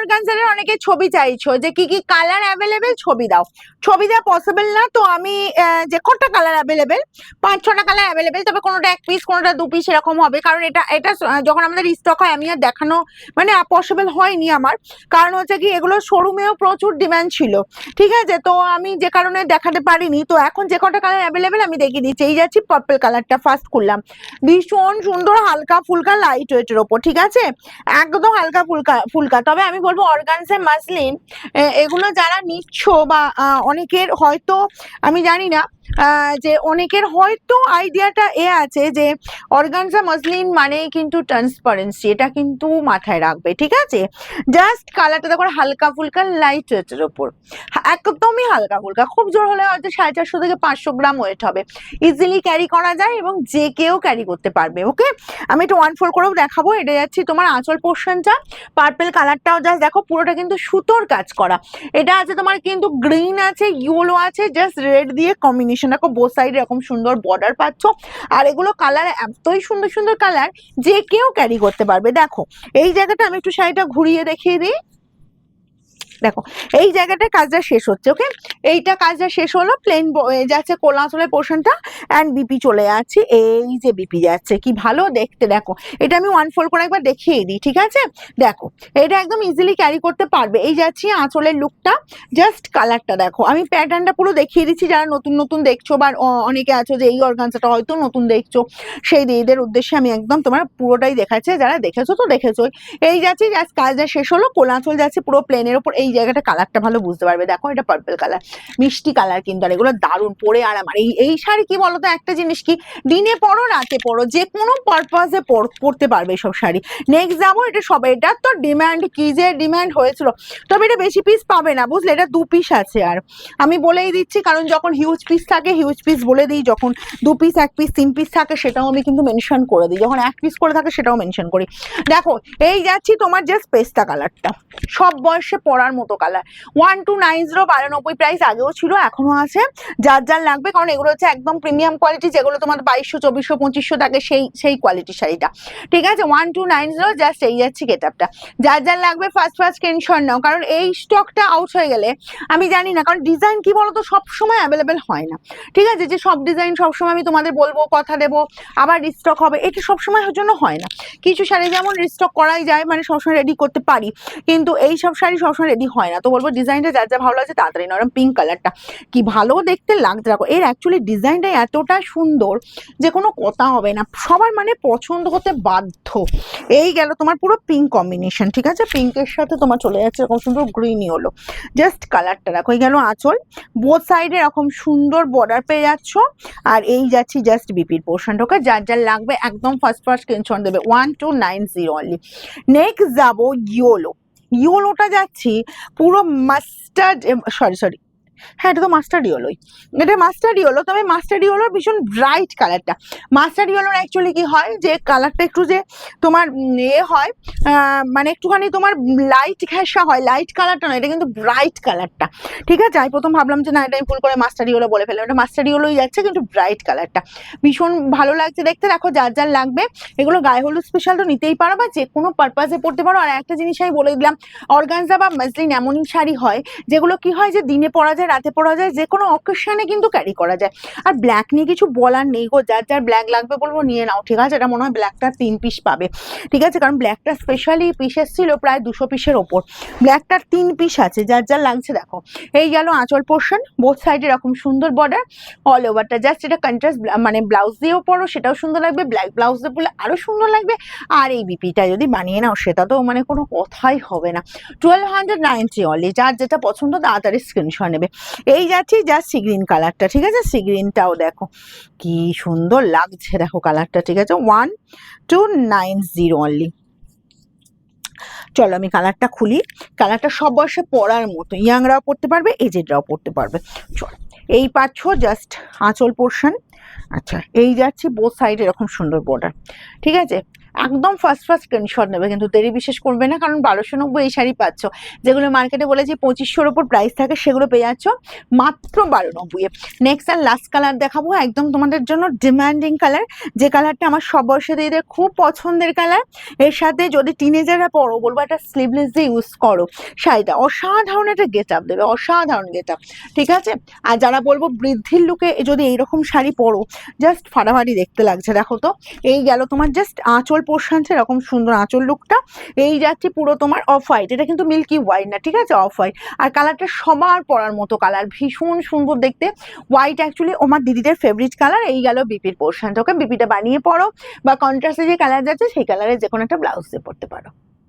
অর্গানজারের অনেকে ছবি চাইছো যে কি কি কালার অ্যাভেলেবেল ছবি দাও। ছবি দেওয়া পসিবল না, তো আমি যে কটা কালার অ্যাভেলেবেল পাঁচ, ছটা কালার অ্যাভেলেবেল তবে কোনোটা এক পিস কোনোটা দু পিস এরকম হবে। কারণ এটা এটা যখন আমাদের স্টক হয়, আমি আর দেখানো মানে পসিবল হয়নি আমার। কারণ হচ্ছে কি, এগুলো শোরুমেও প্রচুর ডিমান্ড ছিল। ঠিক আছে? তো আমি যে কারণে দেখাতে পারিনি, তো এখন যে কটা কালার অ্যাভেলেবেল আমি দেখিয়ে দিচ্ছি। এই যাচ্ছি পার্পল কালারটা ফার্স্ট করলাম ভীষণ সুন্দর হালকা ফুলকা লাইট ওয়েটের ওপর, ঠিক আছে? একদম হালকা ফুলকা ফুলকা। তবে আমি বলব অর্গানসে মাসলিন এগুলো যারা নিচ্ছ বা অনেকের হয়তো আমি জানি না যে অনেকের হয়তো আইডিয়াটা এ আছে যে অর্গানজা মসলিন মানেই কিন্তু ট্রান্সপারেন্সি এটা কিন্তু মাথায় রাখবে, ঠিক আছে? জাস্ট কালারটা দেখো, হালকা ফুলকা লাইট ওয়েটের ওপর একদমই হালকা ফুলকা, খুব জোর হলে হয়তো সাড়ে চারশো থেকে পাঁচশো গ্রাম ওয়েট হবে। ইজিলি ক্যারি করা যায় এবং যে কেউ ক্যারি করতে পারবে ওকে আমি একটু ওয়ান ফোর করেও দেখাবো, এটা যাচ্ছি তোমার আঁচল পোর্শনটা পার্পেল কালারটাও জাস্ট দেখো, পুরোটা কিন্তু সুতোর কাজ করা। এটা আছে তোমার কিন্তু গ্রিন আছে ইয়েলো আছে জাস্ট রেড দিয়ে কম্বিনেশন দেখো বোথ সাইড এরকম সুন্দর বর্ডার পাচ্ছ। আর এগুলো কালার এতই সুন্দর সুন্দর কালার যে কেউ ক্যারি করতে পারবে। দেখো, এই জায়গাটা আমি একটু শাড়িটা ঘুরিয়ে দেখিয়ে দিই। দেখো, এই জায়গাটায় কাজটা শেষ হচ্ছে ওকে এইটা কাজটা শেষ হলো প্লেন যাচ্ছে কোলাচলের পোর্শনটা অ্যান্ড বিপি চলে যাচ্ছে, এই যে বিপি যাচ্ছে, কি ভালো দেখতে, দেখো। এটা আমি ওয়ান ফোল্ড করে একবার দেখিয়ে দিই, ঠিক আছে? দেখো, এটা একদম ইজিলি ক্যারি করতে পারবে। এই যাচ্ছি আঁচলের লুকটা জাস্ট কালারটা দেখো। আমি প্যাটার্নটা পুরো দেখিয়ে দিচ্ছি, যারা নতুন নতুন দেখছ, বা অনেকে আছো যে এই অর্গানসাটা হয়তো নতুন দেখছ, সেই দিদিদের উদ্দেশ্যে আমি একদম তোমার পুরোটাই দেখাচ্ছে, যারা দেখেছ তো দেখেছ এই যাচ্ছি জাস্ট কাজটা শেষ হলো, কোলাচল যাচ্ছে পুরো প্লেনের ওপর, এই জায়গাটা কালারটা ভালো বুঝতে পারবে। দেখো এটা পার্পল কালার মিষ্টি কালার কিন্তু, আর এগুলো দারুণ পরে আর আমার এই এই শাড়ি কি বলতো? একটা জিনিস কি, দিনে পরো, রাতে পরো, যে কোনো পারপাসে পরতে পারবে এসব শাড়ি। নেক্সট যাব, এটা সব এটার তো ডিমান্ড কি যে ডিমান্ড হয়েছিল। তবে এটা বেশি পিস পাবে না, বুঝলে? এটা দু পিস আছে আর। আমি বলেই দিচ্ছি, কারণ যখন হিউজ পিস থাকে হিউজ পিস বলে দিই, যখন দু পিস এক পিস তিন পিস থাকে, সেটাও আমি কিন্তু মেনশন করে দিই। যখন এক পিস করে থাকে, সেটাও মেনশন করি। দেখো, এই যাচ্ছি তোমার জাস্ট পেস্তা কালারটা সব বয়সে পরার মতো colour one two nine zero বারানব্বই price আগেও ছিল এখনও আছে। যার যার লাগবে, কারণ এগুলো হচ্ছে একদম প্রিমিয়াম কোয়ালিটি যেগুলো তোমার বাইশশো, চব্বিশশো, পঁচিশশো থাকে সেই সেই কোয়ালিটির শাড়িটা। ঠিক আছে? One two nine zero just এই যাচ্ছি গেটআপটা যার যার লাগবে ফার্স্ট ফার্স্ট টেনশন নাও, কারণ এই স্টকটা আউট হয়ে গেলে, আমি জানি না, কারণ ডিজাইন কি বলতো সব সময় অ্যাভেলেবেল হয় না। ঠিক আছে? যে সব ডিজাইন সবসময় আমি তোমাদের বলব, কথা দেবো, আবার রিস্টক হবে, এটা সবসময় জন্য হয় না। কিছু শাড়ি যেমন রিস্টক করাই যায় মানে সবসময় রেডি করতে পারি। কিন্তু এই সব শাড়ি সবসময় রেডি হয় না। তো বলব ডিজাইনটা যার যা ভালো লাগছে তাড়াতাড়ি নরম পিঙ্ক কালারটা কি ভালো দেখতে লাগছে। দেখো, এর অ্যাকচুয়ালি ডিজাইনটা এতটা সুন্দর যে কোনো কথা হবে না। সবার মানে পছন্দ হতে বাধ্য। এই গেল তোমার পুরো পিঙ্ক কম্বিনেশন ঠিক আছে? পিঙ্কের সাথে তোমার চলে যাচ্ছে এরকম সুন্দর গ্রিনই হলো। জাস্ট কালারটা দেখো, এই গেল আঁচল। বোথ সাইডে এরকম সুন্দর বর্ডার পেয়ে যাচ্ছ। আর এই যাচ্ছি জাস্ট বিপির পোর্শনটাকে যার যার লাগবে একদম ফার্স্ট ফার্স্ট স্ক্রিনশট দেবে। One two nine zero only next যাব ইয়োলো ইয়োলোটা যাচ্ছি পুরো মাস্টার্ড সরি সরি হ্যাঁ এটা তো মাস্টার্ড ইয়েলোই এটা মাস্টার্ড ইয়েলো তবে মাস্টার্ড ইয়েলোর ভীষণ ব্রাইট কালারটা মাস্টার্ড ইয়েলোর অ্যাকচুয়ালি কি হয় যে কালারটা একটু যে তোমার এ হয় মানে একটুখানি তোমার লাইট ঘেঁষা হয় লাইট কালারটা না এটা কিন্তু ব্রাইট কালারটা ঠিক আছে? আমি প্রথম ভাবলাম যে, না এটা ভুল করে মাস্টার্ড ইয়েলো বলে ফেললাম। এটা মাস্টার্ড ইয়েলোই যাচ্ছে, কিন্তু ব্রাইট কালারটা ভীষণ ভালো লাগছে দেখতে। দেখো, যার যার লাগবে, এগুলো গায়ে হলুদ স্পেশাল তো নিতেই পারো বা যে কোনো পারপাসে পড়তে পারো। আর একটা জিনিস আমি বলে দিলাম অর্গানজা বা মাসলিন এমনই শাড়ি হয়, যেগুলো কি হয় যে, দিনে পরা যায় রাতে পরা যায়, যে কোনো অকেশনে কিন্তু ক্যারি করা যায়। আর ব্ল্যাক নিয়ে কিছু বলার নেই গো, যার যার ব্ল্যাক লাগবে বলব, নিয়ে নাও, ঠিক আছে? এটা মনে হয় ব্ল্যাকটা তিন পিস পাবে। ঠিক আছে? কারণ ব্ল্যাকটা স্পেশালি পিস এসেছিল প্রায় দুশো পিসের ওপর। ব্ল্যাকটার তিন পিস আছে, যার যার লাগছে দেখো। এই গেল আঁচল পোর্শন বোথ সাইডে এরকম সুন্দর বর্ডার অল ওভারটা জাস্ট এটা কন্ট্রাস্ট মানে ব্লাউজ দিয়েও পরো, সেটাও সুন্দর লাগবে। ব্ল্যাক ব্লাউজ দিয়ে পরলে আরও সুন্দর লাগবে। আর এই বিপিটা যদি বানিয়ে নাও, সেটা তো মানে কোনো কথাই হবে না। টুয়েলভ হান্ড্রেড নাইনটি অনলি যার যেটা পছন্দ তাড়াতাড়ি স্ক্রিনশট নেবে। এই যাচ্ছি জাস্ট সি গ্রিন কালারটা ঠিক আছে? সি গ্রিনটাও দেখো। কি সুন্দর লাগছে, দেখো কালারটা ঠিক আছে? One two nine zero only চলো আমি কালারটা খুলি। কালারটা সব বয়সে পরার মতো। ইয়াংরাও পড়তে পারবে এজেডরাও পড়তে পারবে। চলো, এই পাচ্ছ জাস্ট আঁচল পোর্শন আচ্ছা এই যাচ্ছে বোথ সাইড এরকম সুন্দর বর্ডার ঠিক আছে? একদম ফার্স্ট ফার্স্ট স্ক্রিনশট নেবে, কিন্তু দেরি বিশেষ করবে না, কারণ বারোশো নব্বই এই শাড়ি পাচ্ছ। যেগুলো মার্কেটে বলেছি পঁচিশশোর ওপর প্রাইস থাকে, সেগুলো পেয়ে যাচ্ছ মাত্র বারো নব্বই নেক্সট আর লাস্ট কালার দেখাবো, একদম তোমাদের জন্য ডিমান্ডিং কালার যে কালারটা আমার সব বয়সে দিদিদের খুব পছন্দের কালারের সাথে যদি টিনেজাররা পরো, বলব একটা স্লিভলেস দিয়ে ইউজ করো শাড়িটা। অসাধারণ একটা গেট আপ দেবে, অসাধারণ গেট আপ ঠিক আছে? আর যারা বলব বৃদ্ধির লুকে যদি এইরকম শাড়ি পরো জাস্ট ফাটাফাটি দেখতে লাগছে, দেখো তো। এই গেল তোমার জাস্ট আঁচল পোর্শনছে এরকম সুন্দর আঁচল লুকটা এই যাচ্ছে পুরো তোমার অফ হোয়াইট এটা কিন্তু মিল্কি হোয়াইট না, ঠিক আছে? অফ হোয়াইট আর কালারটা সবার পরার মতো কালার ভীষণ সুন্দর দেখতে। হোয়াইট অ্যাকচুয়ালি আমার দিদিদের ফেভারিট কালার এই গেল বিপির পোর্শনটা ওকে বিপিটা বানিয়ে পড়ো বা কন্ট্রাস্টে যে কালার যাচ্ছে, সেই কালারে যে কোনো একটা ব্লাউজ দিয়ে পরতে পারো।